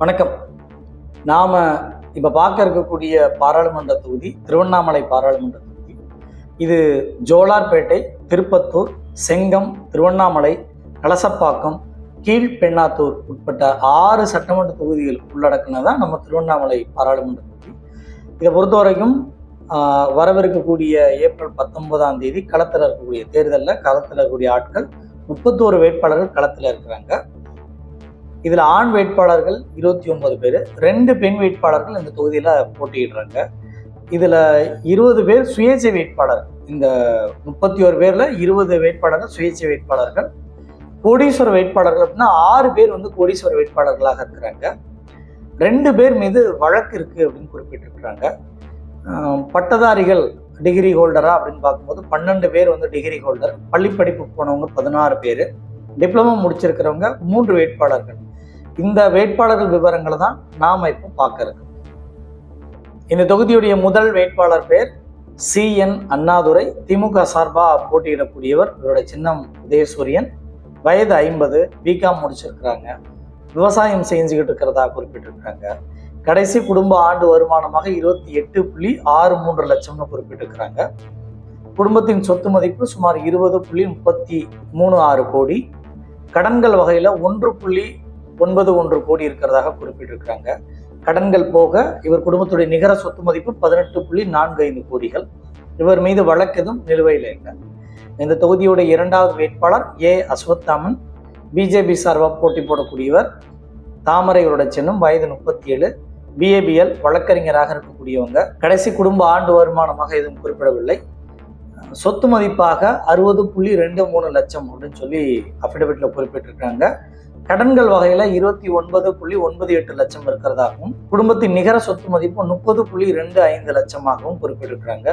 வணக்கம். நாம் இப்போ பார்க்க இருக்கக்கூடிய பாராளுமன்ற தொகுதி திருவண்ணாமலை பாராளுமன்ற தொகுதி. இது ஜோலார்பேட்டை திருப்பத்தூர் செங்கம் திருவண்ணாமலை கலசப்பாக்கம் கீழ்பெண்ணாத்தூர் உட்பட்ட ஆறு சட்டமன்ற தொகுதிகள் உள்ளடக்குனதான் நம்ம திருவண்ணாமலை பாராளுமன்ற தொகுதி. இதை பொறுத்த வரைக்கும் வரவிருக்கக்கூடிய ஏப்ரல் பத்தொன்பதாம் தேதி களத்தில் இருக்கக்கூடிய தேர்தலில் களத்தில் இருக்கக்கூடிய ஆட்கள் முப்பத்தோரு வேட்பாளர்கள் களத்தில் இருக்கிறாங்க. இதில் ஆண் வேட்பாளர்கள் இருபத்தி ஒன்பது பேர் ரெண்டு பெண் வேட்பாளர்கள் இந்த தொகுதியில் போட்டியிடுறாங்க. இதில் இருபது பேர் சுயேட்சை வேட்பாளர். இந்த முப்பத்தி ஒரு பேரில் இருபது வேட்பாளர்கள் சுயேட்சை வேட்பாளர்கள். கோடீஸ்வர வேட்பாளர்கள் அப்படின்னா ஆறு பேர் வந்து கோடீஸ்வர வேட்பாளர்களாக இருக்கிறாங்க. ரெண்டு பேர் மீது வழக்கு இருக்குது அப்படின்னு குறிப்பிட்டிருக்கிறாங்க. பட்டதாரிகள் டிகிரி ஹோல்டரா அப்படின்னு பார்க்கும்போது பன்னெண்டு பேர் வந்து டிகிரி ஹோல்டர் பள்ளி படிப்பு போனவங்க பதினாறு பேர் டிப்ளமோ முடிச்சிருக்கிறவங்க மூன்று வேட்பாளர்கள். இந்த வேட்பாளர்கள் விவரங்களை தான் நாம் இப்போ பார்க்க இருக்கோம் இந்த தொகுதியுடைய முதல் வேட்பாளர் பேர் சி. என். அண்ணாதுரை. திமுக சார்பா போட்டியிடக்கூடியவர் இவருடைய சின்னம் உதயசூரியன். வயது ஐம்பது. பிகாம் முடிச்சிருக்கிறாங்க. விவசாயம் செஞ்சுக்கிட்டு இருக்கிறதா குறிப்பிட்டிருக்கிறாங்க. கடைசி குடும்ப ஆண்டு வருமானமாக இருபத்தி எட்டு புள்ளி ஆறு மூன்று லட்சம்னு குறிப்பிட்டிருக்கிறாங்க. குடும்பத்தின் சொத்து மதிப்பு சுமார் இருபது புள்ளி முப்பத்தி மூணு ஆறு கோடி. கடன்கள் வகையில் ஒன்று புள்ளி ஒன்பது ஒன்று கோடி இருக்கிறதாக குறிப்பிட்டிருக்கிறாங்க. கடன்கள் போக இவர் குடும்பத்துடைய நிகர சொத்து மதிப்பு பதினெட்டு புள்ளி நான்கு ஐந்து கோடிகள். இவர் மீது வழக்கு எதுவும் நிலுவையில் இல்லை. இந்த தொகுதியுடைய இரண்டாவது வேட்பாளர் ஏ அஸ்வத்தாமன் பிஜேபி சார்பாக போட்டி போடக்கூடியவர். தாமரை இவருடைய சின்னம் வயது முப்பத்தி ஏழு பிஏபிஎல் வழக்கறிஞராக இருக்கக்கூடியவங்க. கடைசி குடும்ப ஆண்டு வருமானமாக எதுவும் குறிப்பிடவில்லை. சொத்து மதிப்பாக அறுபது புள்ளி ரெண்டு மூணு லட்சம் அப்படின்னு சொல்லி அஃபிடவிட்டில் குறிப்பிட்டிருக்காங்க கடன்கள் வகையில இருபத்தி ஒன்பது புள்ளி ஒன்பது எட்டு லட்சம் இருக்கிறதாகவும் குடும்பத்தின் நிகர சொத்து மதிப்பு முப்பது புள்ளி ரெண்டு ஐந்து லட்சமாகவும் குறிப்பிட்டிருக்கிறாங்க.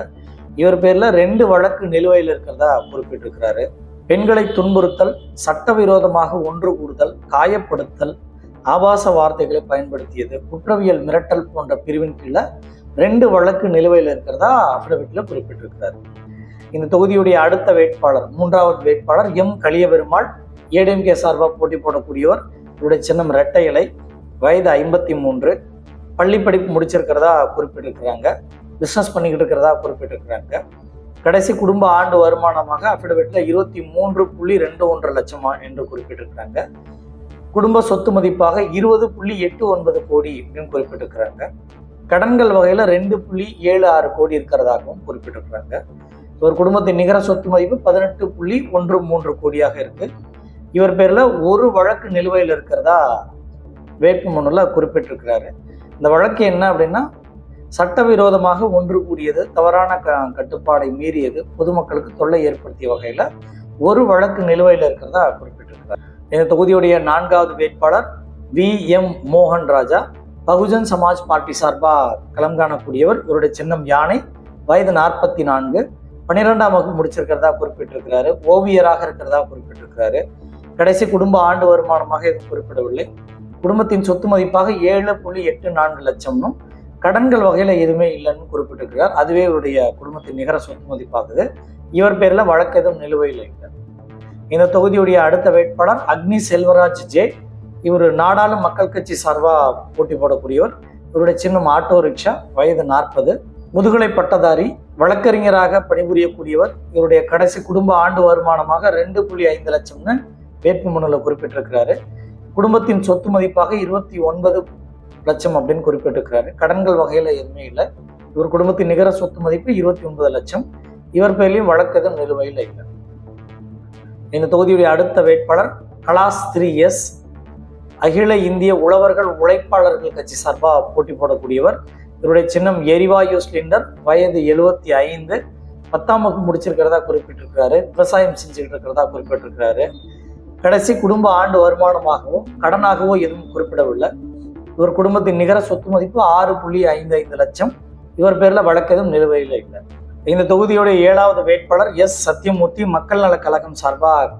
இவர் பேர்ல ரெண்டு வழக்கு நிலுவையில் இருக்கிறதா குறிப்பிட்டிருக்கிறாரு. பெண்களை துன்புறுத்தல் சட்டவிரோதமாக ஒன்று கூடுதல் காயப்படுத்தல் ஆபாச வார்த்தைகளை பயன்படுத்தியது குற்றவியல் மிரட்டல் போன்ற பிரிவின் கீழே ரெண்டு வழக்கு நிலுவையில் இருக்கிறதா அஃபிடவிட்ல குறிப்பிட்டிருக்கிறாரு. இந்த தொகுதியுடைய அடுத்த வேட்பாளர் மூன்றாவது வேட்பாளர் எம். கலியபெருமாள் ஏடிஎம்கே சார்பாக போட்டி போடக்கூடியவர் இவருடைய சின்னம் இரட்டை இலை வயது ஐம்பத்தி மூன்று. பள்ளி படிப்பு முடிச்சிருக்கிறதா குறிப்பிட்டிருக்கிறாங்க. பிஸ்னஸ் பண்ணிக்கிட்டு இருக்கிறதா குறிப்பிட்டிருக்கிறாங்க. கடைசி குடும்ப ஆண்டு வருமானமாக அஃபிடவிட்டில் இருபத்தி மூன்று புள்ளி ரெண்டு ஒன்று லட்சமா என்று குறிப்பிட்டிருக்கிறாங்க. குடும்ப சொத்து மதிப்பாக இருபது புள்ளி எட்டு ஒன்பது கோடி அப்படின்னு குறிப்பிட்டிருக்கிறாங்க. கடன்கள் வகையில் ரெண்டு புள்ளி ஏழு ஆறு கோடி இருக்கிறதாகவும் குறிப்பிட்டிருக்கிறாங்க. ஒரு குடும்பத்தின் நிகர சொத்து மதிப்பு பதினெட்டு புள்ளி ஒன்று மூன்று கோடியாக இருக்குது இவர் பேரில் ஒரு வழக்கு நிலுவையில் இருக்கிறதா வேட்புமனுல குறிப்பிட்டிருக்கிறாரு. இந்த வழக்கு என்ன அப்படின்னா சட்டவிரோதமாக ஒன்று கூடியது தவறான க கட்டுப்பாடை மீறியது பொதுமக்களுக்கு தொல்லை ஏற்படுத்திய வகையில் ஒரு வழக்கு நிலுவையில் இருக்கிறதா குறிப்பிட்டிருக்கிறார். இந்த தொகுதியுடைய நான்காவது வேட்பாளர் வி. எம். மோகன் ராஜா பகுஜன் சமாஜ் பார்ட்டி சார்பாக களம் காணக்கூடியவர். இவருடைய சின்னம் யானை வயது நாற்பத்தி நான்கு பன்னிரெண்டாம் வகுப்பு முடிச்சிருக்கிறதா குறிப்பிட்டிருக்கிறாரு ஓவியராக இருக்கிறதா குறிப்பிட்டிருக்கிறாரு. கடைசி குடும்ப ஆண்டு வருமானமாக எதுவும் குறிப்பிடவில்லை. குடும்பத்தின் சொத்து மதிப்பாக ஏழு புள்ளி எட்டு நான்கு லட்சம்னும் கடன்கள் வகையில் எதுவுமே இல்லைன்னு குறிப்பிட்டிருக்கிறார். அதுவே இவருடைய குடும்பத்தின் நிகர சொத்து மதிப்பாகுது. இவர் பேரில் வழக்கு எதுவும் நிலுவையில் இல்லை. இந்த தொகுதியுடைய அடுத்த வேட்பாளர் அக்னி செல்வராஜ் ஜே. இவர் நாடாளும் மக்கள் கட்சி சார்பாக போட்டி போடக்கூடியவர். இவருடைய சின்னம் ஆட்டோ ரிக்ஷா வயது நாற்பது. முதுகலை பட்டதாரி வழக்கறிஞராக பணிபுரியக்கூடியவர். இவருடைய கடைசி குடும்ப ஆண்டு வருமானமாக ரெண்டு புள்ளி ஐந்து லட்சம்னு வேட்புமனுல குறிப்பிட்டிருக்கிறாரு. குடும்பத்தின் சொத்து மதிப்பாக இருபத்தி ஒன்பது லட்சம் அப்படின்னு குறிப்பிட்டிருக்கிறாரு. கடன்கள் வகையில எதுவுமே இல்லை. இவர் குடும்பத்தின் நிகர சொத்து மதிப்பு இருபத்தி ஒன்பது லட்சம். இவர் பேர்லையும் வழக்கு எதுவும் நிலுவையில் இல்லை. இந்த தொகுதியுடைய அடுத்த வேட்பாளர் கலாஸ் த்ரீ எஸ். அகில இந்திய உழவர்கள் உழைப்பாளர்கள் கட்சி சார்பாக போட்டி போடக்கூடியவர். இவருடைய சின்னம் எரிவாயு சிலிண்டர் வயது எழுபத்தி ஐந்து. பத்தாம் வகுப்பு முடிச்சிருக்கிறதா குறிப்பிட்டிருக்கிறாரு. விவசாயம் செஞ்சுக்கிட்டு இருக்கிறதா குறிப்பிட்டிருக்கிறாரு. கடைசி குடும்ப ஆண்டு வருமானமாகவோ கடனாகவோ எதுவும் குறிப்பிடவில்லை. இவர் குடும்பத்தின் நிகர சொத்து மதிப்பு ஆறு புள்ளி ஐந்து ஐந்து லட்சம். இவர் பேரில் வழக்கெதும் நிலுவையில் இல்லை. இந்த தொகுதியுடைய ஏழாவது வேட்பாளர் எஸ் சத்யமூர்த்தி மக்கள் நல கழகம் சார்பாக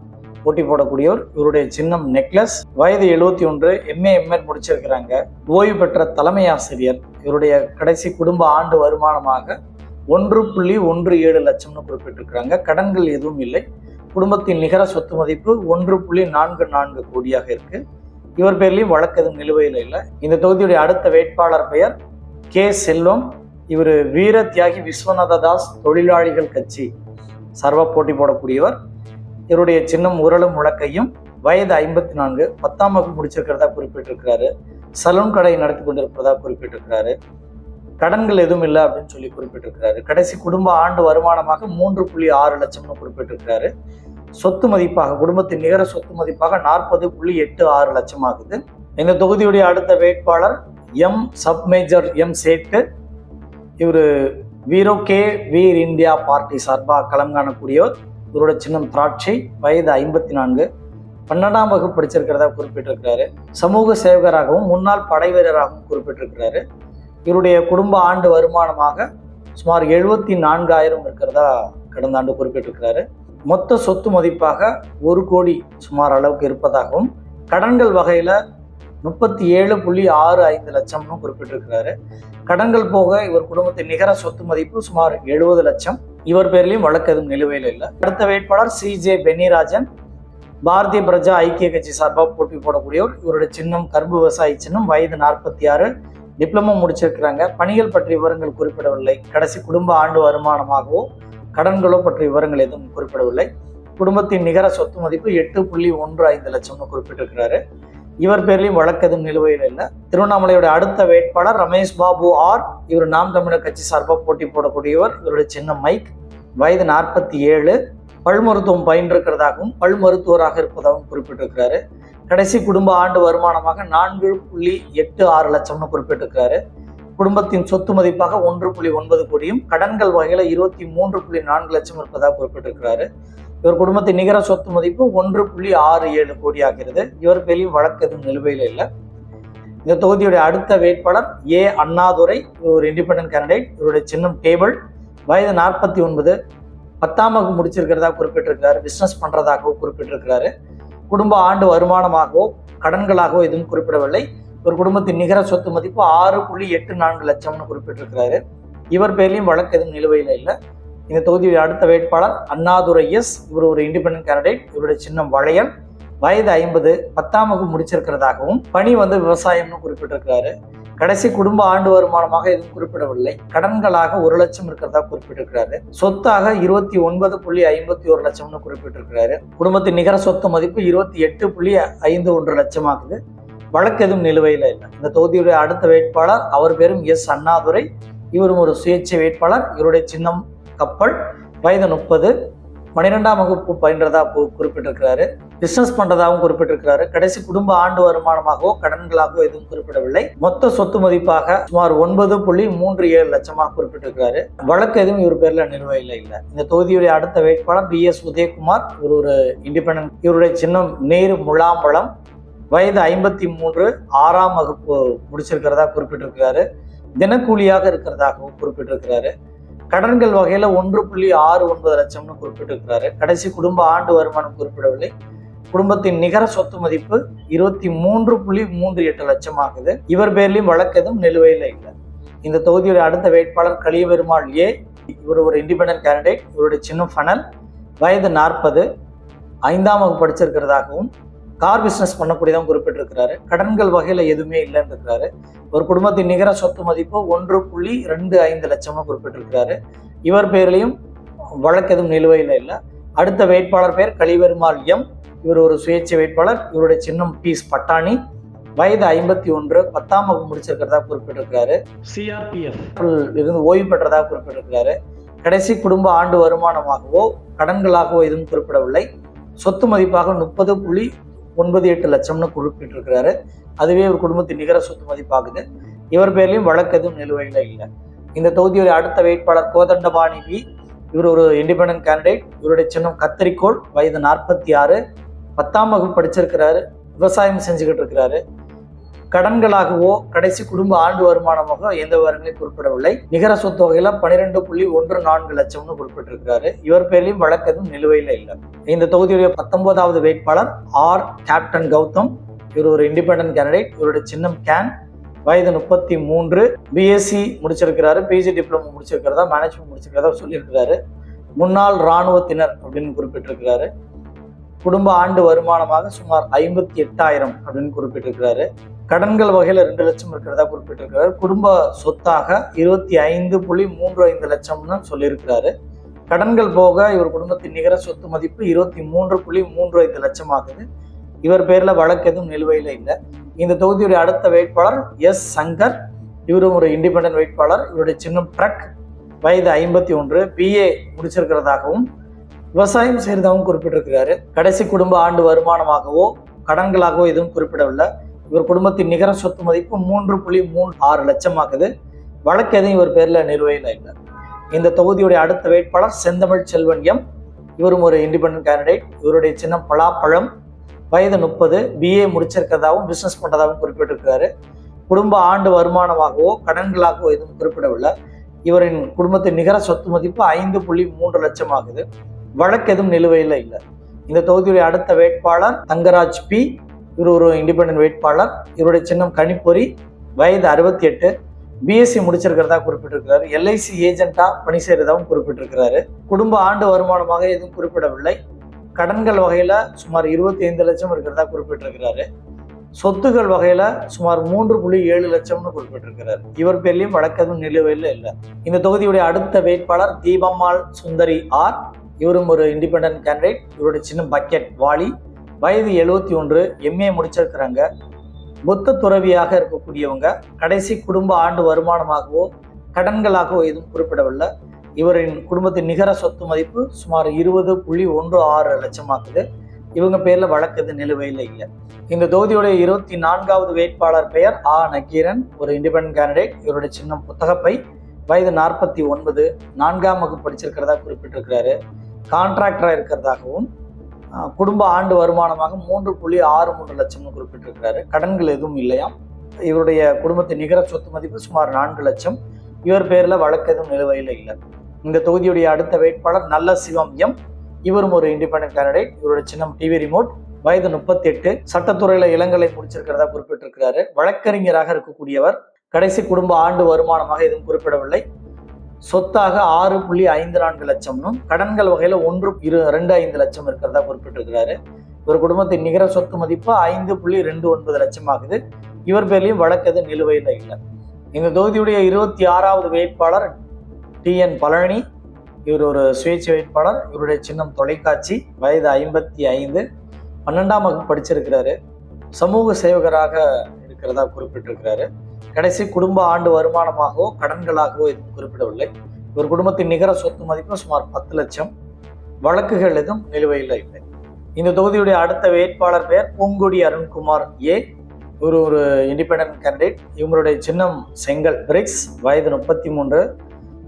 போட்டி போடக்கூடியவர். இவருடைய சின்னம் நெக்லஸ். வயது எழுபத்தி ஒன்று எம்ஏ எம்எட் முடிச்சிருக்கிறாங்க. ஓய்வு பெற்ற தலைமை ஆசிரியர். இவருடைய கடைசி குடும்ப ஆண்டு வருமானமாக ஒன்று புள்ளி ஒன்று ஏழு லட்சம்னு குறிப்பிட்டிருக்கிறாங்க. கடன்கள் எதுவும் இல்லை. குடும்பத்தின் நிகர சொத்து மதிப்பு ஒன்று புள்ளி நான்கு நான்கு கோடியாக இருக்கு. இவர் பேர்லையும் வழக்கு எதுவும் நிலுவையில் இல்லை. இந்த தொகுதியுடைய அடுத்த வேட்பாளர் பெயர் கே செல்வம். இவர் வீர தியாகி விஸ்வநாத தாஸ் தொழிலாளிகள் கட்சி சர்வ போட்டி போடக்கூடியவர். இவருடைய சின்னம் உரளும் முழக்கையும் வயது ஐம்பத்தி நான்கு பத்தாம் வகுப்பு முடிச்சிருக்கிறதா குறிப்பிட்டிருக்கிறாரு. சலூன் கடை நடத்தி கொண்டிருப்பதாக குறிப்பிட்டிருக்கிறாரு. கடன்கள் எதுவும் இல்லை அப்படின்னு சொல்லி குறிப்பிட்டிருக்கிறாரு. கடைசி குடும்ப ஆண்டு வருமானமாக மூன்று புள்ளி ஆறு லட்சம்னு குறிப்பிட்டிருக்கிறாரு. சொத்து மதிப்பாக குடும்பத்தின் நிகர சொத்து மதிப்பாக நாற்பது புள்ளி எட்டு ஆறு லட்சம் ஆகுது. இந்த தொகுதியுடைய அடுத்த வேட்பாளர் M sub major M Settu. இவர் வீரோ கே வீர் இந்தியா பார்ட்டி சார்பாக களம் காணக்கூடியவர். இவரோட சின்னம் திராட்சை வயது ஐம்பத்தி நான்கு. பன்னெண்டாம் வகுப்பு படிச்சிருக்கிறதா குறிப்பிட்டிருக்கிறாரு. சமூக சேவகராகவும் முன்னாள் படை வீரராகவும் குறிப்பிட்டிருக்கிறாரு. இவருடைய குடும்ப ஆண்டு வருமானமாக சுமார் எழுபத்தி நான்காயிரம் இருக்கிறதா கடந்த ஆண்டு குறிப்பிட்டிருக்கிறாரு. மொத்த சொத்து மதிப்பாக ஒரு கோடி சுமார் அளவுக்கு இருப்பதாகவும் கடன்கள் வகையில் முப்பத்தி ஏழு புள்ளி ஆறு ஐந்து லட்சம்னு குறிப்பிட்டிருக்கிறாரு. கடன்கள் போக இவர் குடும்பத்தின் நிகர சொத்து மதிப்பு சுமார் எழுபது லட்சம். இவர் பேர்லையும் வழக்கு எதுவும் நிலுவையில் இல்லை. அடுத்த வேட்பாளர் சி ஜே பென்னிராஜன் பாரதிய பிரஜா ஐக்கிய கட்சி சார்பாக போட்டி போடக்கூடியவர். இவருடைய சின்னம் கரும்பு விவசாயி சின்னம் வயது நாற்பத்தி ஆறு டிப்ளமோ முடிச்சிருக்கிறாங்க. பணிகள் பற்றிய விவரங்கள் குறிப்பிடவில்லை. கடைசி குடும்ப ஆண்டு வருமானமாகவோ கடன்களோ பற்றிய விவரங்கள் எதுவும் குறிப்பிடவில்லை. குடும்பத்தின் நிகர சொத்து மதிப்பு எட்டு புள்ளி ஒன்று ஐந்து லட்சம்னு குறிப்பிட்டிருக்கிறாரு. இவர் பேர்லையும் வழக்கு எதுவும் நிலுவையில் இல்லை. திருவண்ணாமலையோட அடுத்த வேட்பாளர் ரமேஷ் பாபு ஆர் இவர் நாம் தமிழர் கட்சி சார்பாக போட்டி போடக்கூடியவர். இவருடைய சின்ன மைக். வயது நாற்பத்தி ஏழு. பல் மருத்துவம் பயின்றிருக்கிறதாகவும் பல் மருத்துவராக இருப்பதாகவும் குறிப்பிட்டிருக்கிறாரு. கடைசி குடும்ப ஆண்டு வருமானமாக நான்கு புள்ளி எட்டு ஆறு லட்சம்னு குறிப்பிட்டிருக்கிறாரு குடும்பத்தின் சொத்து மதிப்பாக ஒன்று புள்ளி ஒன்பது கோடியும் கடன்கள் வகையில் இருபத்தி மூன்று புள்ளி நான்கு லட்சம் இருப்பதாக குறிப்பிட்டிருக்கிறாரு. இவர் குடும்பத்தின் நிகர சொத்து மதிப்பு ஒன்று புள்ளி ஆறு ஏழு கோடி ஆகிறது இவர் பேரிலும் வழக்கு எதுவும் நிலுவையில் இல்லை. இந்த தொகுதியுடைய அடுத்த வேட்பாளர் ஏ. அண்ணாதுரை இவர் ஒரு இண்டிபெண்டன்ட் கேண்டிடேட் இவருடைய சின்னம் டேபிள் வயது நாற்பத்தி ஒன்பது பத்தாம் வகுப்பு முடிச்சிருக்கிறதா குறிப்பிட்டிருக்கிறாரு பிஸ்னஸ் பண்ணுறதாகவும் குறிப்பிட்டிருக்கிறாரு. குடும்ப ஆண்டு வருமானமாகவோ கடன்களாகவோ எதுவும் குறிப்பிடவில்லை. ஒரு குடும்பத்தின் நிகர சொத்து மதிப்பு ஆறு புள்ளி எட்டு நான்கு லட்சம்னு குறிப்பிட்டிருக்கிறாரு. இவர் பேர்லையும் வழக்கு எதுவும் நிலுவையில் இல்லை. இந்த தொகுதியுடைய அடுத்த வேட்பாளர் அண்ணாதுரை எஸ். இவர் ஒரு இண்டிபெண்ட் கேண்டிடேட் இவருடைய சின்னம் வளையன். வயது ஐம்பது பத்தாம் வகுப்பு முடிச்சிருக்கிறதாகவும் பணி வந்து விவசாயம்னு குறிப்பிட்டிருக்கிறாரு. கடைசி குடும்ப ஆண்டு வருமானமாக எதுவும் குறிப்பிடவில்லை. கடன்களாக ஒரு லட்சம் இருக்கிறதா குறிப்பிட்டிருக்கிறாரு. சொத்தாக இருபத்தி ஒன்பது புள்ளி ஐம்பத்தி ஒரு லட்சம்னு குறிப்பிட்டிருக்கிறாரு. குடும்பத்தின் நிகர சொத்து மதிப்பு இருபத்தி எட்டு புள்ளி ஐந்து ஒன்று லட்சமாகுது வழக்கு எதுவும் நிலுவையில் இல்லை. இந்த தொகுதியுடைய அடுத்த வேட்பாளர் அவர் பேரும் எஸ். அண்ணாதுரை. இவரும் ஒரு சுயேட்சை வேட்பாளர். இவருடைய சின்னம் கப்பல் வயது முப்பது. பன்னிரெண்டாம் வகுப்பு பயின்றதா குறிப்பிட்டிருக்கிறாரு. பிசினஸ் பண்றதாகவும் குறிப்பிட்டிருக்கிறாரு. கடைசி குடும்ப ஆண்டு வருமானமாகவோ கடன்களாகவோ எதுவும் குறிப்பிடவில்லை. மொத்த சொத்து மதிப்பாக சுமார் ஒன்பது புள்ளி மூன்று ஏழு லட்சமாக குறிப்பிட்டிருக்கிறாரு. வழக்கு எதுவும் இவர் பேர்ல நிலுவையில் இல்லை. இந்த தொகுதியுடைய அடுத்த வேட்பாளர் பி எஸ் உதயகுமார் இவர் ஒரு இண்டிபெண்டன்ட் இவருடைய சின்னம் நேரு முலாம்பழம். வயது ஐம்பத்தி மூன்று ஆறாம் வகுப்பு முடிச்சிருக்கிறதா குறிப்பிட்டிருக்கிறாரு. தினக்கூலியாக இருக்கிறதாகவும் குறிப்பிட்டிருக்கிறாரு. கடன்கள் வகையில் ஒன்று புள்ளி ஆறு ஒன்பது லட்சம்னு குறிப்பிட்டிருக்கிறாரு. கடைசி குடும்ப ஆண்டு வருமானம் குறிப்பிடவில்லை. குடும்பத்தின் நிகர சொத்து மதிப்பு இருபத்தி மூன்று புள்ளி மூன்று எட்டு லட்சம் ஆகுது. இவர் பேர்லையும் வழக்கு எதுவும் நிலுவையில் இல்லை. இந்த தொகுதியுடைய அடுத்த வேட்பாளர் கலியபெருமாள் ஏ இவர் ஒரு இண்டிபெண்டன்ட் கேண்டிடேட் இவருடைய சின்ன ஃபனல் வயது நாற்பது ஐந்தாம் வகுப்பு படிச்சிருக்கிறதாகவும் கார் பிஸ்னஸ் பண்ணக்கூடியதாகவும் குறிப்பிட்டிருக்கிறாரு. கடன்கள் வகையில் எதுவுமே இல்லைன்னு இருக்கிறாரு ஒரு குடும்பத்தின் நிகர சொத்து மதிப்பு ஒன்று புள்ளி ரெண்டு ஐந்து லட்சம்னு குறிப்பிட்டிருக்கிறாரு. இவர் பேர்லையும் வழக்கு எதுவும் நிலுவையில் இல்லை. அடுத்த வேட்பாளர் பேர் கலிவெருமாள் எம். இவர் ஒரு சுயேட்சை வேட்பாளர். இவருடைய சின்னம் பீஸ் பட்டாணி. வயது ஐம்பத்தி ஒன்று. பத்தாம் வகுப்பு முடிச்சிருக்கிறதா குறிப்பிட்டிருக்கிறாரு. சிஆர்பிஎஃப் இருந்து ஓய்வு பெற்றதாக குறிப்பிட்டிருக்கிறாரு. கடைசி குடும்ப ஆண்டு வருமானமாகவோ கடன்களாகவோ எதுவும் குறிப்பிடவில்லை. சொத்து மதிப்பாக முப்பது புள்ளி ஒன்பது எட்டு லட்சம்னு குறிப்பிட்டிருக்கிறாரு. அதுவே ஒரு குடும்பத்தின் நிகர சொத்து மதிப்பாகுது. இவர் பேர்லையும் வழக்கு எதுவும் நிலுவையில் இல்லை. இந்த தொகுதியுடைய அடுத்த வேட்பாளர் கோதண்டபாணி வி இவர் ஒரு இண்டிபெண்ட் கேண்டிடேட் இவருடைய சின்னம் கத்தரிக்கோள் வயது நாற்பத்தி ஆறு. பத்தாம் வகுப்பு படிச்சிருக்கிறாரு. விவசாயம் செஞ்சுக்கிட்டு இருக்கிறாரு. கடன்களாகவோ கடைசி குடும்ப ஆண்டு வருமானமாக எந்த விவரங்களையும் குறிப்பிடவில்லை. நிகர சொத்து வகையில பனிரெண்டு புள்ளி ஒன்று நான்கு லட்சம்னு குறிப்பிட்டிருக்கிறாரு. இவர் பேர்லயும் வழக்கு எதுவும் நிலுவையில் இல்லை. இந்த தொகுதியுடைய பத்தொன்பதாவது வேட்பாளர் ஆர். கேப்டன் கௌதம். இவர் ஒரு இண்டிபெண்டன்ட் கேண்டிடேட் இவருடைய சின்னம் கேன். வயது முப்பத்தி மூன்று பிஎஸ்சி முடிச்சிருக்கிறாரு பிஜி டிப்ளமோ முடிச்சிருக்கிறதா? மேனேஜ்மெண்ட் முடிச்சிருக்கிறதா சொல்லியிருக்கிறாரு. முன்னாள் இராணுவத்தினர் அப்படின்னு குறிப்பிட்டிருக்கிறாரு. குடும்ப ஆண்டு வருமானமாக சுமார் ஐம்பத்தி எட்டாயிரம் அப்படின்னு குறிப்பிட்டிருக்கிறாரு. கடன்கள் வகையில் ரெண்டு லட்சம் இருக்கிறதா குறிப்பிட்டிருக்கிறார். குடும்ப சொத்தாக இருபத்தி ஐந்து புள்ளி மூன்று ஐந்து லட்சம்னு சொல்லியிருக்கிறாரு. கடன்கள் போக இவர் குடும்பத்தின் நிகர சொத்து மதிப்பு இருபத்தி மூன்று புள்ளி மூன்று ஐந்து லட்சம் ஆகுது இவர் பேரில் வழக்கு எதுவும் நிலுவையில் இல்லை. இந்த தொகுதியுடைய அடுத்த வேட்பாளர் எஸ் சங்கர் இவரும் ஒரு இண்டிபெண்டன்ட் வேட்பாளர். இவருடைய சின்னம் ட்ரக் வயது ஐம்பத்தி ஒன்று பிஏ முடிச்சிருக்கிறதாகவும் விவசாயம் செய்கிறதாகவும் குறிப்பிட்டிருக்கிறாரு. கடைசி குடும்ப ஆண்டு வருமானமாகவோ கடன்களாகவோ எதுவும் குறிப்பிடவில்லை. இவர் குடும்பத்தின் நிகர சொத்து மதிப்பு மூன்று புள்ளி மூணு ஆறு லட்சம் ஆகுது வழக்கு எதுவும் இவர் பேரில் நிலுவையில் இல்லை. இந்த தொகுதியுடைய அடுத்த வேட்பாளர் செந்தமிழ் செல்வன் எம். இவரும் ஒரு இண்டிபெண்ட் கேண்டிடேட் இவருடைய சின்னம் பலாப்பழம். வயது முப்பது. பிஏ முடிச்சிருக்கிறதாகவும் பிஸ்னஸ் பண்ணுறதாகவும் குறிப்பிட்டிருக்கிறாரு. குடும்ப ஆண்டு வருமானமாகவோ கடன்களாகவோ எதுவும் குறிப்பிடவில்லை. இவரின் குடும்பத்தின் நிகர சொத்து மதிப்பு ஐந்து புள்ளி மூன்று லட்சம் ஆகுது வழக்கு எதுவும் நிலுவையில் இல்லை. இந்த தொகுதியுடைய அடுத்த வேட்பாளர் தங்கராஜ் பி. இவர் ஒரு இண்டிபெண்ட் வேட்பாளர். இவருடைய சின்னம் கணிப்பொறி வயது அறுபத்தி எட்டு பிஎஸ்சி முடிச்சிருக்கிறதா குறிப்பிட்டிருக்கிறாரு. எல்ஐசி ஏஜென்ட்டா பணி செய்கிறதாகவும் குறிப்பிட்டிருக்கிறாரு. குடும்ப ஆண்டு வருமானமாக எதுவும் குறிப்பிடவில்லை. கடன்கள் வகையில் சுமார் இருபத்தி ஐந்து லட்சம் இருக்கிறதா குறிப்பிட்டிருக்கிறாரு. சொத்துகள் வகையில் சுமார் மூன்று புள்ளி ஏழு லட்சம்னு குறிப்பிட்டிருக்கிறார். இவர் பேர்லையும் வழக்கதும் நிலுவையில் இல்லை. இந்த தொகுதியுடைய அடுத்த வேட்பாளர் தீபம்மாள் சுந்தரி ஆர். இவரும் ஒரு இண்டிபெண்டன்ட் கேண்டிடேட் இவருடைய சின்ன பக்கெட் வாலி. வயது எழுபத்தி ஒன்று எம்ஏ முடிச்சிருக்கிறாங்க. புத்த துறவியாக இருக்கக்கூடியவங்க கடைசி குடும்ப ஆண்டு வருமானமாகவோ கடன்களாகவோ எதுவும் குறிப்பிடவில்லை. இவரின் குடும்பத்தின் நிகர சொத்து மதிப்பு சுமார் இருபது புள்ளி ஒன்று ஆறு லட்சமாக்குது இவங்க பேரில் வழக்கு நிலுவையில் இல்லை. இந்த தொகுதியுடைய இருபத்தி நான்காவது வேட்பாளர் பெயர் ஆ. நக்கீரன். ஒரு இண்டிபெண்ட் கேண்டிடேட் இவருடைய சின்னம் புத்தகப்பை வயது நாற்பத்தி ஒன்பது நான்காம் வகுப்பு படிச்சிருக்கிறதா குறிப்பிட்டிருக்கிறாரு. கான்ட்ராக்டராக இருக்கிறதாகவும் குடும்ப ஆண்டு வருமானமாக மூன்று புள்ளி ஆறு மூன்று லட்சம்னு குறிப்பிட்டிருக்கிறாரு. கடன்கள் எதுவும் இல்லையாம். இவருடைய குடும்பத்தின் நிகர சொத்து மதிப்பு சுமார் நான்கு லட்சம். இவர் பேரில் வழக்கு எதுவும் நிலுவையில் இல்லை. இந்த தொகுதியுடைய அடுத்த வேட்பாளர் நல்ல சிவம் எம். இவரும் ஒரு இண்டிபெண்ட் கேண்டிடேட் இவருடைய சின்னம் டிவி ரிமோட் வயது முப்பத்தி எட்டு சட்டத்துறையில இளங்கலை முடிச்சிருக்கிறதா குறிப்பிட்டிருக்கிறாரு. வழக்கறிஞராக இருக்கக்கூடியவர். கடைசி குடும்ப ஆண்டு வருமானமாக எதுவும் குறிப்பிடவில்லை. சொத்தாக ஆறு புள்ளி ஐந்து நான்கு லட்சம்னும் கடன்கள் வகையில் ஒன்று இரு ரெண்டு ஐந்து லட்சம் இருக்கிறதா குறிப்பிட்டிருக்கிறாரு. இவர் குடும்பத்தின் நிகர சொத்து மதிப்பு ஐந்து புள்ளி ரெண்டு ஒன்பது லட்சம் ஆகுது. இவர் பேர்லையும் வழக்கு நிலுவையில் இல்லை. இந்த தொகுதியுடைய இருபத்தி ஆறாவது வேட்பாளர் டி என் பழனி இவர் ஒரு சுயேட்சை வேட்பாளர் இவருடைய சின்னம் தொலைக்காட்சி வயது ஐம்பத்தி ஐந்து பன்னெண்டாம் வகுப்பு படிச்சிருக்கிறாரு. சமூக சேவகராக இருக்கிறதா குறிப்பிட்டிருக்கிறாரு. கடைசி குடும்ப ஆண்டு வருமானமாகவோ கடன்களாகவோ எதுவும் குறிப்பிடவில்லை. இவர் குடும்பத்தின் நிகர சொத்து மதிப்பு சுமார் பத்து லட்சம். வழக்குகள் எதுவும் நிலுவையில் இல்லை. இந்த தொகுதியுடைய அடுத்த வேட்பாளர் பெயர் பூங்குடி அருண்குமார் ஏ. இவர் ஒரு இண்டிபெண்டன்ட் கேண்டிடேட் இவங்களுடைய சின்னம் செங்கல் பிரிக்ஸ் வயது முப்பத்தி மூன்று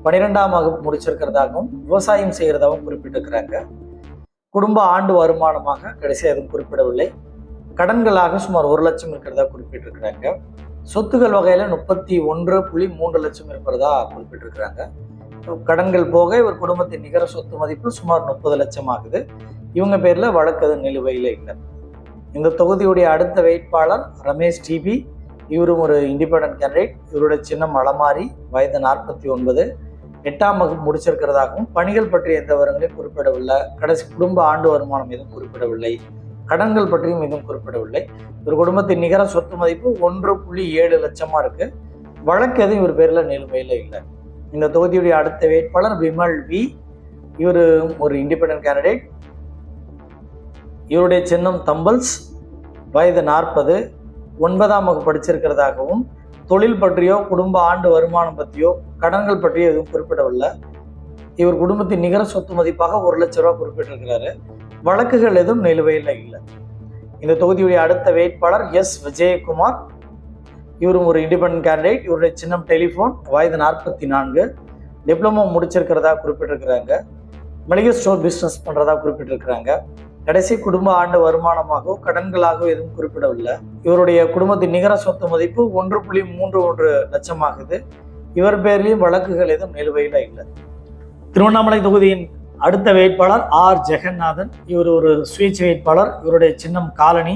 பனிரெண்டாம் வகுப்பு முடிச்சிருக்கிறதாகவும் விவசாயம் செய்கிறதாகவும் குறிப்பிட்டிருக்கிறாங்க. குடும்ப ஆண்டு வருமானமாக கடைசியாக எதுவும் குறிப்பிடவில்லை. கடன்களாக சுமார் ஒரு லட்சம் இருக்கிறதா குறிப்பிட்டிருக்கிறாங்க. சொத்துகள் வகையில் முப்பத்தி ஒன்று புள்ளி மூன்று லட்சம் இருக்கிறதா குறிப்பிட்டிருக்கிறாங்க. கடன்கள் போக இவர் குடும்பத்தின் நிகர சொத்து மதிப்பு சுமார் முப்பது லட்சம் ஆகுது. இவங்க பேரில் வழக்கு நிலுவையில் இல்லை. இந்த தொகுதியுடைய அடுத்த வேட்பாளர் ரமேஷ் டிபி இவரும் ஒரு இண்டிபெண்ட் கேண்டிடேட் இவருடைய சின்னம் அலமாரி வயது நாற்பத்தி ஒன்பது. எட்டாம் வகுப்பு முடிச்சிருக்கிறதாகவும் பணிகள் பற்றிய எந்த விவரங்களையும் குறிப்பிடவில்லை. கடைசி குடும்ப ஆண்டு வருமானம் எதுவும் குறிப்பிடவில்லை. கடன்கள் பற்றியும் எதுவும் குறிப்பிடவில்லை. இவர் குடும்பத்தின் நிகர சொத்து மதிப்பு ஒன்று புள்ளி ஏழு லட்சமா இருக்கு. வழக்கு எதுவும் இவர் பேர்ல நிலுவையில் இல்லை. இந்த தொகுதியுடைய அடுத்த வேட்பாளர் விமல் வி. இவர் ஒரு இண்டிபெண்டன்ட் கேண்டிடேட் இவருடைய சின்னம் தம்பல்ஸ். வயது நாற்பது. ஒன்பதாம் வகுப்பு படிச்சிருக்கிறதாகவும் தொழில் பற்றியோ குடும்ப ஆண்டு வருமானம் பற்றியோ கடன்கள் பற்றியோ எதுவும் குறிப்பிடவில்லை. இவர் குடும்பத்தின் நிகர சொத்து மதிப்பாக ஒரு லட்ச ரூபா குறிப்பிட்டிருக்கிறாரு. வழக்குகள் எதுவும் நிலுவையில் இல்லை. இந்த தொகுதியுடைய அடுத்த வேட்பாளர் எஸ். விஜயகுமார். இவரும் ஒரு இண்டிபெண்ட் கேண்டிடேட் இவருடைய சின்னம் டெலிஃபோன் வயது நாற்பத்தி நான்கு டிப்ளமோ முடிச்சிருக்கிறதா குறிப்பிட்டிருக்கிறாங்க. மளிகை ஸ்டோர் பிஸ்னஸ் பண்ணுறதா குறிப்பிட்டிருக்கிறாங்க. கடைசி குடும்ப ஆண்டு வருமானமாகவோ கடன்களாகவோ எதுவும் குறிப்பிடவில்லை. இவருடைய குடும்பத்தின் நிகர சொத்து மதிப்பு ஒன்று புள்ளி மூன்று ஒன்று லட்சமாகுது. இவர் பேர்லயும் வழக்குகள் எதுவும் நிலுவையில் இல்லை. திருவண்ணாமலை தொகுதியின் அடுத்த வேட்பாளர் ஆர் ஜெகநாதன். இவர் ஒரு சுயேட்சை வேட்பாளர். இவருடைய சின்னம் காலனி.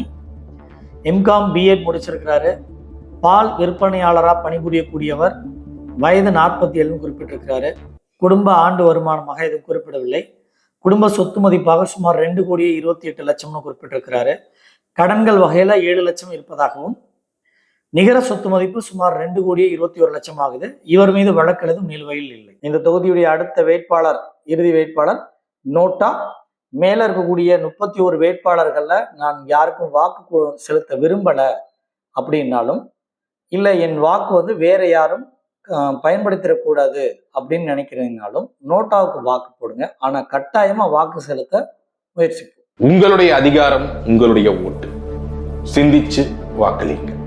எம்காம் பிஎட் முடிச்சிருக்கிறாரு. பால் விற்பனையாளராக பணிபுரியக்கூடியவர். வயது நாற்பத்தி ஏழுன்னு குறிப்பிட்டிருக்கிறாரு. குடும்ப ஆண்டு வருமானமாக எதுவும் குறிப்பிடவில்லை. குடும்ப சொத்து மதிப்பாக சுமார் ரெண்டு கோடியே இருபத்தி எட்டு லட்சம்னு குறிப்பிட்டிருக்கிறாரு. கடன்கள் வகையில் ஏழு லட்சம் இருப்பதாகவும் நிகர சொத்து மதிப்பு சுமார் ரெண்டு கோடியே இருபத்தி ஒரு லட்சம் ஆகுது. இவர் மீது வழக்கெழுதும் நிலுவையில் இல்லை. இந்த தொகுதியுடைய அடுத்த வேட்பாளர் இறுதி வேட்பாளர் நோட்டா. மேல இருக்கக்கூடிய முப்பத்தி ஒரு வேட்பாளர்கள்ல நான் யாருக்கும் வாக்கு செலுத்த விரும்பல அப்படின்னாலும் இல்லை என் வாக்கு வந்து வேற யாரும் பயன்படுத்திடக்கூடாது அப்படின்னு நினைக்கிறீங்கனாலும் நோட்டாவுக்கு வாக்கு போடுங்க. ஆனா கட்டாயமா வாக்கு செலுத்த முயற்சிப்போம். உங்களுடைய அதிகாரம் உங்களுடைய ஓட்டு. சிந்திச்சு வாக்களிங்க.